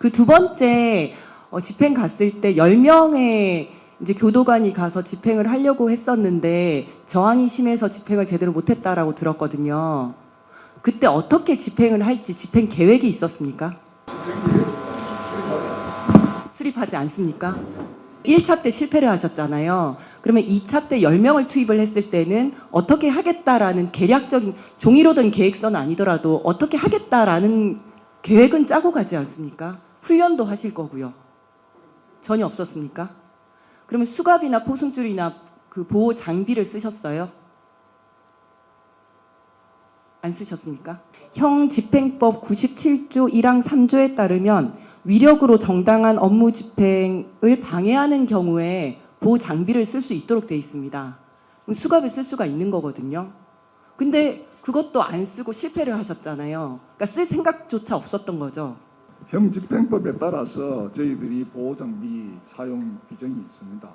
그 두 번째 어, 집행 갔을 때 10명의 이제 교도관이 가서 집행을 하려고 했었는데 저항이 심해서 집행을 제대로 못했다라고 들었거든요. 그때 어떻게 집행을 할지 집행 계획이 있었습니까? 수립하지 않습니까? 1차 때 실패를 하셨잖아요. 그러면 2차 때 10명을 투입을 했을 때는 어떻게 하겠다라는 계략적인 종이로 된 계획서는 아니더라도 어떻게 하겠다라는 계획은 짜고 가지 않습니까? 훈련도 하실 거고요. 전혀 없었습니까? 그러면 수갑이나 포승줄이나 그 보호 장비를 쓰셨어요? 안 쓰셨습니까? 형 집행법 97조 1항 3조에 따르면 위력으로 정당한 업무 집행을 방해하는 경우에 보호 장비를 쓸 수 있도록 돼 있습니다. 수갑을 쓸 수가 있는 거거든요. 근데 그것도 안 쓰고 실패를 하셨잖아요. 그러니까 쓸 생각조차 없었던 거죠. 형집행법에 따라서 저희들이 보호장비 사용 규정이 있습니다.